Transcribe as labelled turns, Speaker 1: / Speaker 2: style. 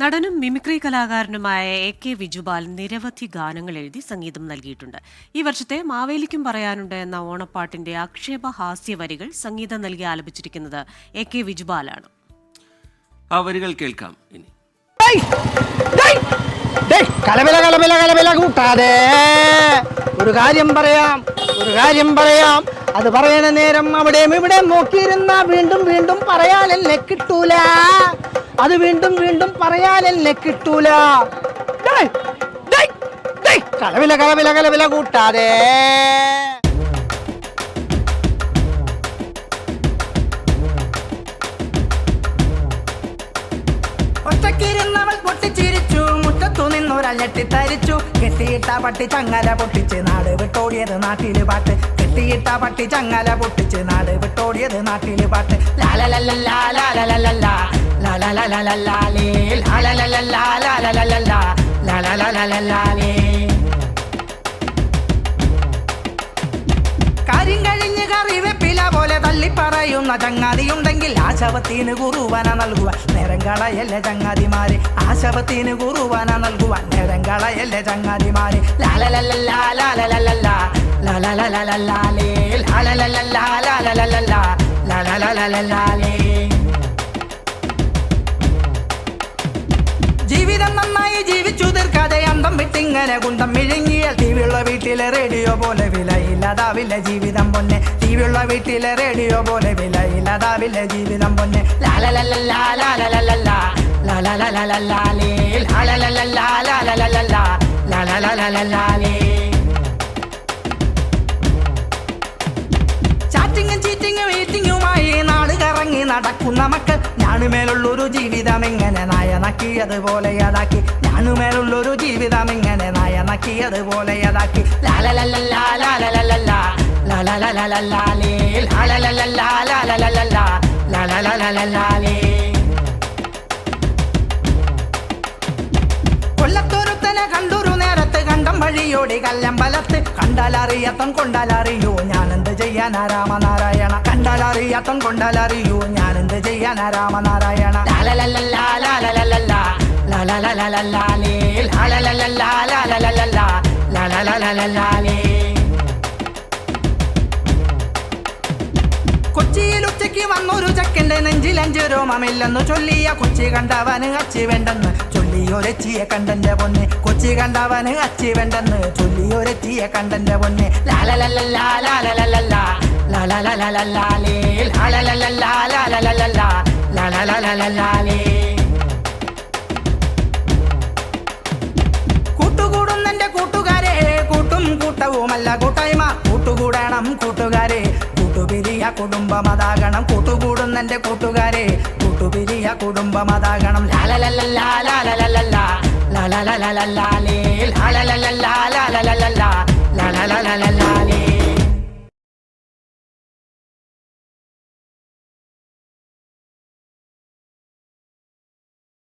Speaker 1: നടനും മിമിക്രി കലാകാരനുമായ A K Vijupal നിരവധി ഗാനങ്ങൾ എഴുതി സംഗീതം നൽകിയിട്ടുണ്ട്. ഈ വർഷത്തെ മാവേലിക്കും പറയാനുണ്ട് എന്ന ഓണപ്പാട്ടിന്റെ ആക്ഷേപ ഹാസ്യ വരികൾ സംഗീതം നൽകി ആലപിച്ചിരിക്കുന്നത് എ കെ വിജുപാലാണ്
Speaker 2: ആ വരികൾ കേൾക്കാം ഇനി.
Speaker 3: കലമില കലമില കലമില കൂട്ടാതെ. ഒരു കാര്യം പറയാം ഒരു കാര്യം പറയാം. അത് പറയണ നേരം അവിടെയും ഇവിടെ നോക്കിയിരുന്ന വീണ്ടും വീണ്ടും പറയാൻ എന്നെ കിട്ടൂല. അത് വീണ്ടും വീണ്ടും പറയാനല്ലേ കിട്ടൂല. കലപില കലപില കൂട്ടാതെ. ഒറ്റക്കിരുന്നവൾ പട്ടി ചങ്ങല പൊട്ടിച്ച് നാട് വിട്ടോടിയത് നാട്ടിൽ പാട്ട്. കെട്ടിയിട്ട പട്ടി ചങ്ങല പൊട്ടിച്ച് നാട് വിട്ടോടിയത് നാട്ടിൽ പാട്ട്. ലാലലല്ലല്ലാ, la la la la la കാര്യം കഴിഞ്ഞ് കറിവെപ്പില പോലെ തള്ളിപ്പറയുന്ന ചങ്ങാതിയുണ്ടെങ്കിൽ ആശവത്തിന് കുറുവന നൽകുവാൻ നേരം കളയല്ലേ ചങ്ങാതിമാര് ആശവത്തിന് കുറുവന നൽകുവാൻ നേരം കളയല്ലേ ചങ്ങാതിമാര് ലാലലല്ലല്ലാ, ലാലലലല്ലാ, ലാലലലലല്ലാലേ, ലാലലലല്ലാ, ലാലലലല്ലാ, ലാലലലലല്ലാലേ. ജീവിതം നന്നായി ജീവിച്ചു തീർക്കാതെ അന്തം വിട്ടിങ്ങനെ കുന്തം മിഴുങ്ങിയ ടിവിയുള്ള വീട്ടിലെ റേഡിയോ പോലെ വിലയില്ലാതാവില്ല ജീവിതം പൊന്നെ ടിവിയുള്ള വീട്ടിലെ റേഡിയോ പോലെ വിലയില്ലാതാവില്ല ജീവിതം പൊന്നെ. ചാറ്റിങ്ങും ചീറ്റിങ്ങും മീറ്റിങ്ങുമായി നാട് കറങ്ങി നടക്കുന്ന മക്കൾ ഞാനുമേലുള്ളൊരു ജീവിതം എങ്ങനെ നായ നക്കിയതുപോലെ അതാക്കി ഞാനുമേലുള്ളൊരു ജീവിതം എങ്ങനെ നായ നക്കിയതുപോലെ അതാക്കി ലാലലലല്ലാ, ലാലലലലല്ലാലേ. കൊല്ലത്തൊരുത്തനെ കണ്ടൊരു നേരത്ത് കണ്ടം വഴിയോടി കല്ലമ്പലത്ത് കണ്ടാലറിയത്തം കൊണ്ടാലറിയോ ഞാനെന്ത് ചെയ്യാനാ രാമനാരായണ കണ്ടാലറിയത്തം കൊണ്ടാലറിയൂ. ഞാൻ എന്ത് ചെയ്യാനാ? രാമനാരായണ. കൊച്ചിയിൽ ഉച്ചയ്ക്ക് വന്നൊരു ചക്കന്റെ നെഞ്ചിൽ അഞ്ച് രോമമില്ലെന്ന് ചൊല്ലിയ കൊച്ചി കണ്ടവന് അച്ചി വേണ്ടെന്ന്. ചൊല്ലിയൊരച്ചിയെ കണ്ടന്റെ പൊന്നെ. കൊച്ചി കണ്ടവന് അച്ചി വേണ്ടെന്ന്. ചൊല്ലിയൊരച്ചിയെ കണ്ടന്റെ പൊന്നെ. ലാലലലല്ലാ, la la la la ലാലലലലല്ലാലേ. കൂട്ടുകൂടുന്നെന്റെ കൂട്ടുകാരെ കൂട്ടും കൂട്ടവുമല്ല കൂട്ടായ്മ കൂട്ടുകൂടണം കൂട്ടുകാരെ കൂട്ടുപിരിയ കുടുംബമതാകണം കൂട്ടുകൂടുന്നെന്റെ കൂട്ടുകാരെ കൂട്ടുപിരിയ ലാലലലലല്ലാലേ, ലാലലലല്ലാ, ലാലലലല്ലാ, ലാലലലലല്ലാലേ.